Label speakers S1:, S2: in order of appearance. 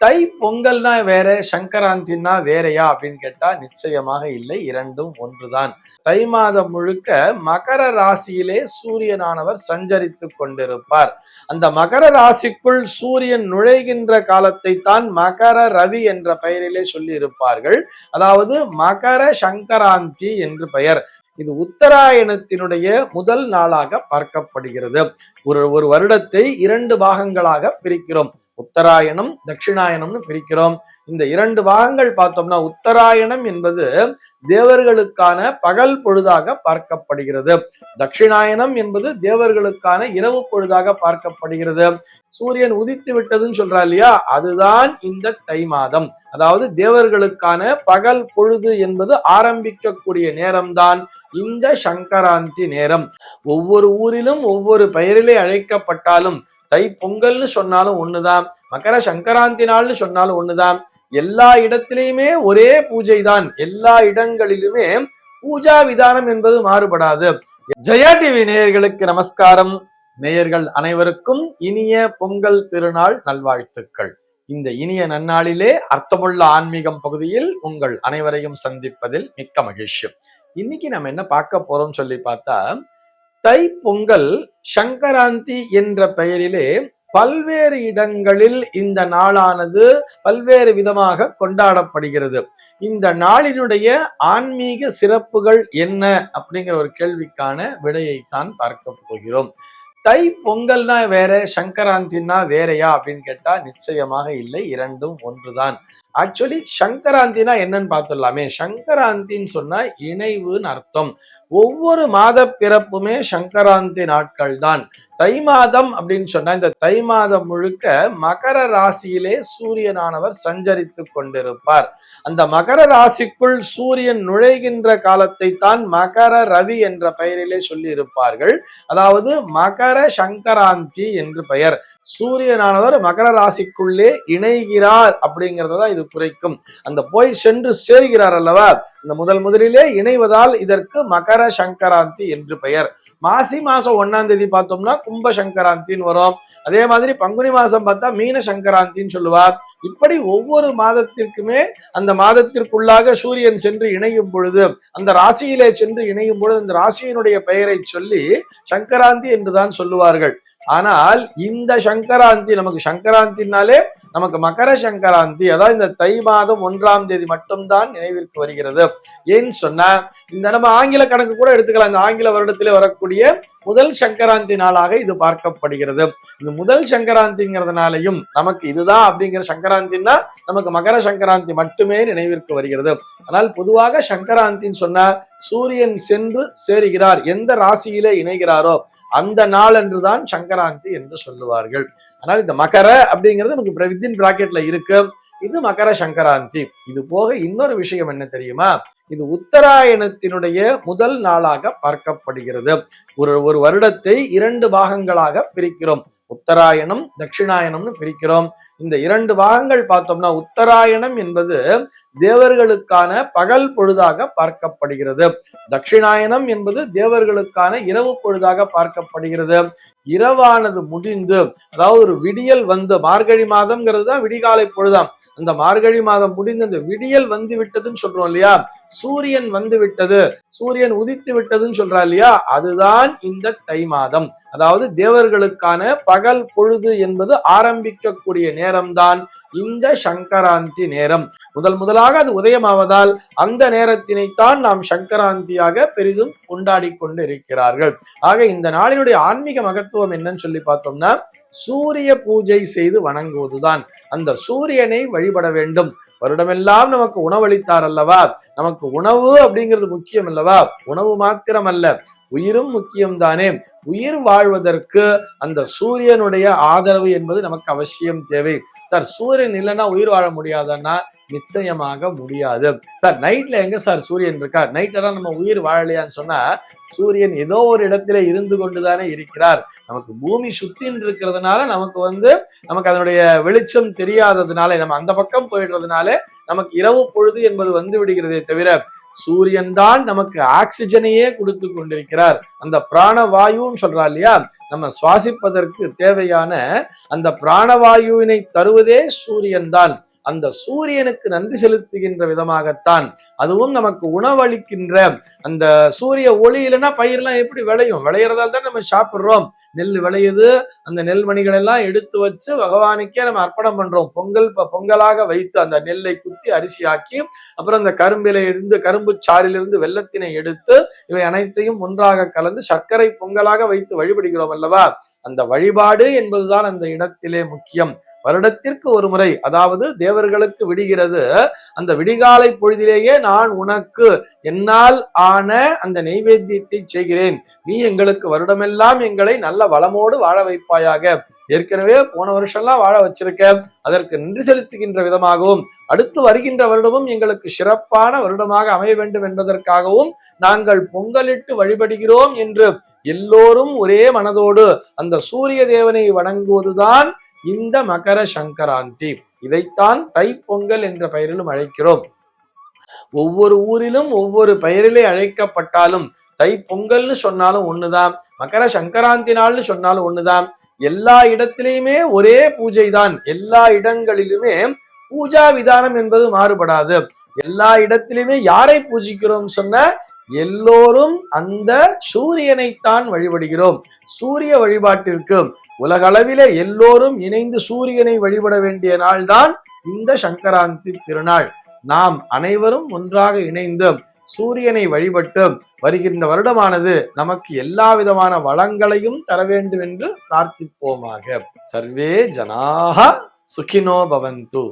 S1: தை பொங்கல்னா வேற சங்கராந்தின்னா வேறையா அப்படின்னு கேட்டா நிச்சயமாக இல்லை. இரண்டும் ஒன்றுதான். தை மாதம் முழுக்க மகர ராசியிலே சூரியனானவர் சஞ்சரித்து கொண்டிருப்பார். அந்த மகர ராசிக்குள் சூரியன் நுழைகின்ற காலத்தை தான் மகர ரவி என்ற பெயரிலே சொல்லி இருப்பார்கள் அதாவது மகர சங்கராந்தி என்று பெயர். இது உத்தராயணத்தினுடைய முதல் நாளாக பார்க்கப்படுகிறது. ஒரு ஒரு வருடத்தை இரண்டு பாகங்களாக பிரிக்கிறோம். உத்தராயணம் தட்சிணாயணம்னு பிரிக்கிறோம். இந்த இரண்டு பாகங்கள் பார்த்தோம்னா உத்தராயணம் என்பது தேவர்களுக்கான பகல் பொழுதாக பார்க்கப்படுகிறது. தட்சிணாயனம் என்பது தேவர்களுக்கான இரவு பொழுதாக பார்க்கப்படுகிறது. சூரியன் உதித்து விட்டதுன்னு சொல்றா இல்லையா? அதுதான் இந்த தை மாதம். அதாவது தேவர்களுக்கான பகல் பொழுது என்பது ஆரம்பிக்கக்கூடிய நேரம்தான் இந்த சங்கராந்தி நேரம். ஒவ்வொரு ஊரிலும் ஒவ்வொரு பெயரிலே அழைக்கப்பட்டாலும் தை பொங்கல்னு சொன்னாலும் ஒண்ணுதான் மகர சங்கராந்தி நாள்னு சொன்னாலும் ஒண்ணுதான். எல்லா இடத்திலையுமே ஒரே பூஜை தான் எல்லா இடங்களிலுமே பூஜா விதானம் என்பது மாறுபடாது. ஜெயா டிவி நேயர்களுக்கு நமஸ்காரம். நேயர்கள் அனைவருக்கும் இனிய பொங்கல் திருநாள் நல்வாழ்த்துக்கள். இந்த இனிய நன்னாளிலே அர்த்தமுள்ள ஆன்மீகம் பகுதியில் உங்கள் அனைவரையும் சந்திப்பதில் மிக்க மகிழ்ச்சி. இன்னைக்கு நம்ம என்ன பார்க்க போறோம் சொல்லி பார்த்தா தை பொங்கல் சங்கராந்தி என்ற பெயரிலே பல்வேறு இடங்களில் இந்த நாளானது பல்வேறு விதமாக கொண்டாடப்படுகிறது. இந்த நாளினுடைய ஆன்மீக சிறப்புகள் என்ன அப்படிங்கிற ஒரு கேள்விக்கான விடையைத்தான் பார்க்க போகிறோம். தை பொங்கல்னா வேற சங்கராந்தின்னா வேறையா அப்படின்னு கேட்டா நிச்சயமாக இல்லை இரண்டும் ஒன்றுதான். ஆக்சுவலி சங்கராந்தினா என்னன்னு பார்த்துடலாமே. சங்கராந்தின்னு சொன்னா இணைவுன்னு அர்த்தம். ஒவ்வொரு மாத பிறப்புமே சங்கராந்தி நாட்கள் தான் தை மாதம் அப்படின்னு சொன்னா இந்த தை மாதம் முழுக்க மகர ராசியிலே சூரியனானவர் சஞ்சரித்து கொண்டிருப்பார். அந்த மகர ராசிக்குள் சூரியன் நுழைகின்ற காலத்தை தான் மகர ரவி என்ற பெயரிலே சொல்லி இருப்பார்கள் அதாவது மகர சங்கராந்தி என்று பெயர். சூரியனானவர் மகர ராசிக்குள்ளே இணைகிறார் அப்படிங்கிறத தான் இது குறைக்கும். அந்த போய் சென்று சேர்கிறார் அல்லவா? இந்த முதல் முதலிலே இணைவதால் இதற்கு மகர சங்கராந்தி என்று பெயர். மாசி மாசம் ஒன்னாம் தேதி பார்த்தோம்னா கும்ப சங்கராந்தின்னு வரும். அதே மாதிரி பங்குனி மாசம் பார்த்தா மீன சங்கராந்தின்னு சொல்லுவார். இப்படி ஒவ்வொரு மாதத்திற்குமே அந்த மாதத்திற்குள்ளாக சூரியன் சென்று இணையும் பொழுது அந்த ராசியிலே சென்று இணையும் பொழுது அந்த ராசியினுடைய பெயரை சொல்லி சங்கராந்தி என்றுதான் சொல்லுவார்கள். ஆனால் இந்த சங்கராந்தி நமக்கு சங்கராந்தினாலே நமக்கு மகர சங்கராந்தி அதாவது இந்த தை மாதம் ஒன்றாம் தேதி மட்டும்தான் நினைவிற்கு வருகிறது. ஏன்னு சொன்னா இந்த நம்ம ஆங்கில கணக்கு கூட எடுத்துக்கலாம். இந்த ஆங்கில வருடத்திலே வரக்கூடிய முதல் சங்கராந்தி நாளாக இது பார்க்கப்படுகிறது. இந்த முதல் சங்கராந்திங்கிறதுனாலையும் நமக்கு இதுதான் அப்படிங்கிற சங்கராந்தின்னா நமக்கு மகர சங்கராந்தி மட்டுமே நினைவிற்கு வருகிறது. ஆனால் பொதுவாக சங்கராந்தின்னு சொன்னா சூரியன் சென்று சேருகிறார். எந்த ராசியிலே இணைகிறாரோ அந்த நாள் அன்றுதான் சங்கராந்தி என்று சொல்லுவார்கள். ஆனால் இந்த மகர அப்படிங்கிறது நமக்கு வித்தின் பிராக்கெட்ல இருக்கு. இது மகர சங்கராந்தி. இது போக இன்னொரு விஷயம் என்ன தெரியுமா? இது உத்தராயணத்தினுடைய முதல் நாளாக பார்க்கப்படுகிறது. ஒரு ஒரு வருடத்தை இரண்டு பாகங்களாக பிரிக்கிறோம். உத்தராயணம் தட்சிணாயணம்னு பிரிக்கிறோம். இந்த இரண்டு பாகங்கள் பார்த்தோம்னா உத்தராயணம் என்பது தேவர்களுக்கான பகல் பொழுதாக பார்க்கப்படுகிறது. தட்சிணாயனம் என்பது தேவர்களுக்கான இரவு பொழுதாக பார்க்கப்படுகிறது. இரவானது முடிந்து அதாவது ஒரு விடியல் வந்து மார்கழி மாதம்ங்கிறது தான் விடிகாலை பொழுதாம். அந்த மார்கழி மாதம் முடிந்து அந்த விடியல் வந்து விட்டதுன்னு சொல்றோம் இல்லையா? சூரியன் வந்து விட்டது சூரியன் உதித்து விட்டதுன்னு சொல்றா இல்லையா? அதுதான் இந்த தை மாதம். அதாவது தேவர்களுக்கான பகல் பொழுது என்பது ஆரம்பிக்கக்கூடிய நேரம்தான் இந்த சங்கராந்தி நேரம். முதல் முதலாக அது உதயமாவதால் அந்த நேரத்தினைத்தான் நாம் சங்கராந்தியாக பெரிதும் கொண்டாடி கொண்டு இருக்கிறார்கள் ஆக இந்த நாளினுடைய ஆன்மீக மகத்துவம் என்னன்னு சொல்லி பார்த்தோம்னா சூரிய பூஜை செய்து வணங்குவதுதான். அந்த சூரியனை வழிபட வேண்டும். வருடமெல்லாம் நமக்கு உணவளித்தார் அல்லவா? நமக்கு உணவு அப்படிங்கிறது முக்கியம் அல்லவா? உணவு மாத்திரம் அல்ல உயிரும் முக்கியம் தானே. உயிர் வாழ்வதற்கு அந்த சூரியனுடைய ஆதரவு என்பது நமக்கு அவசியம் தேவை. சார் சூரியன் இல்லைன்னா உயிர் வாழ முடியாதுன்னா நிச்சயமாக முடியாது. சார் நைட்ல எங்க சார் சூரியன் இருக்கா நைட்ல தான் நம்ம உயிர் வாழலையான்னு சொன்னா சூரியன் ஏதோ ஒரு இடத்துல இருந்து கொண்டுதானே இருக்கிறார். நமக்கு பூமி சுத்தின்னு இருக்கிறதுனால நமக்கு வந்து நமக்கு அதனுடைய வெளிச்சம் தெரியாததுனால நம்ம அந்த பக்கம் போயிடுறதுனால நமக்கு இரவு பொழுது என்பது வந்து விடுகிறதே தவிர சூரியன் தான் நமக்கு ஆக்சிஜனையே கொடுத்து கொண்டிருக்கிறார். அந்த பிராணவாயுன்னு சொல்றா இல்லையா? நம்ம சுவாசிப்பதற்கு தேவையான அந்த பிராணவாயுவினை தருவதே சூரியன் தான். அந்த சூரியனுக்கு நன்றி செலுத்துகின்ற விதமாகத்தான். அதுவும் நமக்கு உணவளிக்கின்ற அந்த சூரிய ஒளி இல்லைன்னா பயிரெல்லாம் எப்படி விளையும்? விளையிறதால தான் நம்ம சாப்பிட்றோம். நெல் விளையுது அந்த நெல்மணிகள் எல்லாம் எடுத்து வச்சு பகவானுக்கே நம்ம அர்ப்பணம் பண்றோம். பொங்கல் பொங்கலாக வைத்து அந்த நெல்லை குத்தி அரிசியாக்கி அப்புறம் அந்த கரும்பில இருந்து கரும்பு சாறிலிருந்து வெள்ளத்தினை எடுத்து இவை அனைத்தையும் ஒன்றாக கலந்து சர்க்கரை பொங்கலாக வைத்து வழிபடுகிறோம் அல்லவா? அந்த வழிபாடு என்பதுதான் அந்த இடத்திலே முக்கியம். வருடத்திற்கு ஒரு முறை அதாவது தேவர்களுக்கு விடுகிறது அந்த விடிகாலை பொழுதிலேயே நான் உனக்கு என்னால் ஆன அந்த நெய்வேத்தியத்தை செய்கிறேன். நீ எங்களுக்கு வருடமெல்லாம் எங்களை நல்ல வளமோடு வாழ வைப்பாயாக. ஏற்கனவே போன வருஷம்லாம் வாழ வச்சிருக்க. அதற்கு நன்றி செலுத்துகின்ற விதமாகவும் அடுத்து வருகின்ற வருடமும் எங்களுக்கு சிறப்பான வருடமாக அமைய வேண்டும் என்பதற்காகவும் நாங்கள் பொங்கலிட்டு வழிபடுகிறோம் என்று எல்லோரும் ஒரே மனதோடு அந்த சூரிய தேவனை வணங்குவதுதான் இந்த மகர சங்கராந்தி. இதைத்தான் தைப்பொங்கல் என்ற பெயரிலும் அழைக்கிறோம். ஒவ்வொரு ஊரிலும் ஒவ்வொரு பெயரிலே அழைக்கப்பட்டாலும் தைப்பொங்கல்னு சொன்னாலும் ஒண்ணுதான் மகர சங்கராந்தி நாள்னு சொன்னாலும் ஒண்ணுதான். எல்லா இடத்திலையுமே ஒரே பூஜை தான் எல்லா இடங்களிலுமே பூஜா விதானம் என்பது மாறுபடாது. எல்லா இடத்திலுமே யாரை பூஜிக்கிறோம் சொன்ன எல்லோரும் அந்த சூரியனைத்தான் வழிபடுகிறோம். சூரிய வழிபாட்டிற்கு உலகளவிலே எல்லோரும் இணைந்து சூரியனை வழிபட வேண்டிய நாள்தான் இந்த சங்கராந்தி திருநாள். நாம் அனைவரும் ஒன்றாக இணைந்து சூரியனை வழிபட்டு வருகின்ற வருடமானது நமக்கு எல்லா விதமான வளங்களையும் தர வேண்டும் என்று பிரார்த்திப்போமாக. சர்வே ஜனாக சுகினோ பவந்து.